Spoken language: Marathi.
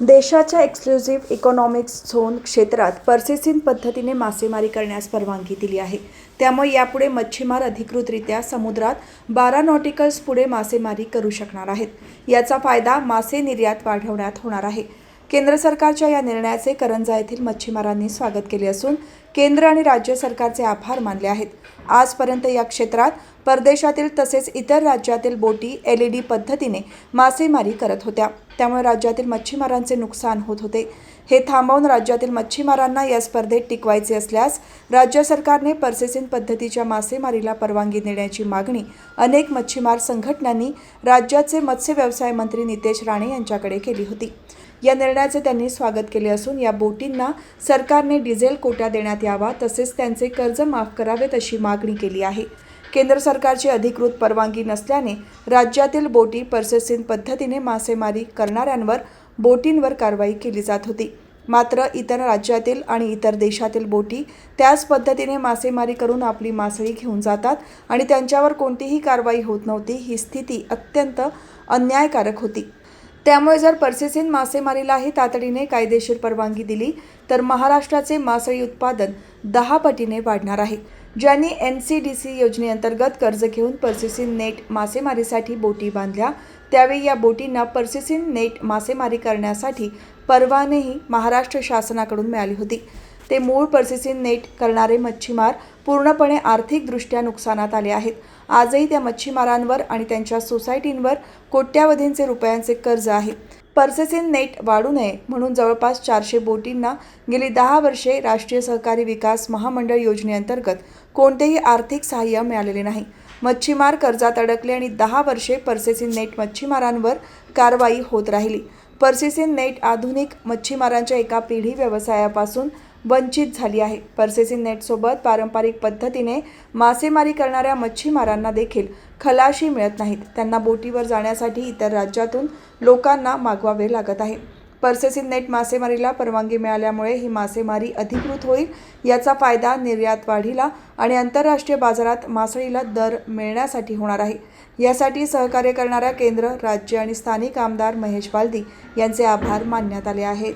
देशाच्या एक्सक्लुझिव्ह इकॉनॉमिक्स झोन क्षेत्रात पर्सेसिन पद्धतीने मासेमारी करण्यास परवानगी दिली आहे. त्यामुळे यापुढे मच्छीमार अधिकृतरित्या समुद्रात बारा नॉटिकल्स पुढे मासेमारी करू शकणार आहेत. याचा फायदा मासे निर्यात वाढवण्यात होणार आहे. केंद्र सरकारच्या या निर्णयाचे करंजा येथील मच्छीमारांनी स्वागत केले असून केंद्र आणि राज्य सरकारचे आभार मानले आहेत. आजपर्यंत या क्षेत्रात परदेशातील तसेच इतर राज्यातील बोटी एल ई डी पद्धतीने मासेमारी करत होत्या. त्यामुळे राज्यातील मच्छीमारांचे नुकसान होत होते. हे थांबवून राज्यातील मच्छीमारांना या स्पर्धेत टिकवायचे असल्यास राज्य सरकारने पर्सेसिन पद्धतीच्या मासेमारीला परवानगी देण्याची मागणी अनेक मच्छीमार संघटनांनी राज्याचे मत्स्य व्यवसाय मंत्री नितेश राणे यांच्याकडे केली होती. या निर्णयाचे त्यांनी स्वागत केले असून या बोटींना सरकारने डिझेल कोटा देण्यात यावा तसेच त्यांचे कर्ज माफ करावेत अशी मागणी केली आहे. केंद्र सरकारची अधिकृत परवानगी नसल्याने राज्यातील बोटी पर्सेसिन पद्धतीने मासेमारी करणाऱ्यांवर बोटींवर कारवाई केली जात होती. मात्र इतर राज्यातील आणि इतर देशातील बोटी त्याच पद्धतीने मासेमारी करून आपली मासळी घेऊन जातात आणि त्यांच्यावर कोणतीही कारवाई होत नव्हती ही स्थिती अत्यंत अन्यायकारक होती. त्यामुळे जर पर्सेसिन मासेमारीलाही तातडीने कायदेशीर परवानगी दिली तर महाराष्ट्राचे मासळी उत्पादन दहा पटीने वाढणार आहे. ज्यांनी एन सी डी सी योजनेअंतर्गत कर्ज घेऊन पर्सेसिन नेट मासेमारीसाठी बोटी बांधल्या त्यावेळी या बोटींना पर्सेसिन नेट मासेमारी करण्यासाठी परवानेही महाराष्ट्र शासनाकडून मिळाली होती. ते मूळ पर्सेसिन नेट करणारे मच्छीमार पूर्णपणे आर्थिकदृष्ट्या नुकसानात आले आहेत. आजही त्या मच्छीमारांवर आणि त्यांच्या सोसायटींवर कोट्यावधींचे रुपयांचे कर्ज आहे. पर्सेसिन नेट वाढू नये म्हणून जवळपास चारशे बोटींना गेली दहा वर्षे राष्ट्रीय सहकारी विकास महामंडळ योजनेअंतर्गत कोणतेही आर्थिक सहाय्य मिळालेले नाही. मच्छीमार कर्जात अडकले आणि दहा वर्षे पर्सेसिन नेट मच्छीमारांवर कारवाई होत राहिली. पर्सेसिन नेट आधुनिक मच्छीमारांच्या एका पिढी व्यवसायापासून वंचित झाली आहे. पर्सेसिन नेटसोबत पारंपरिक पद्धतीने मासेमारी करणाऱ्या मच्छीमारांना देखील खलाशी मिळत नाहीत. त्यांना बोटीवर जाण्यासाठी इतर राज्यातून लोकांना मागवावे लागत आहे. पर्सेसिन नेट मासेमारीला परवानगी मिळाल्यामुळे ही मासेमारी अधिकृत होईल याचा फायदा निर्यात वाढीला आणि आंतरराष्ट्रीय बाजारात मासळीला दर मिळण्यासाठी होणार आहे. यासाठी सहकार्य करणाऱ्या केंद्र राज्य आणि स्थानिक आमदार महेश बालदी यांचे आभार मानण्यात आले आहेत.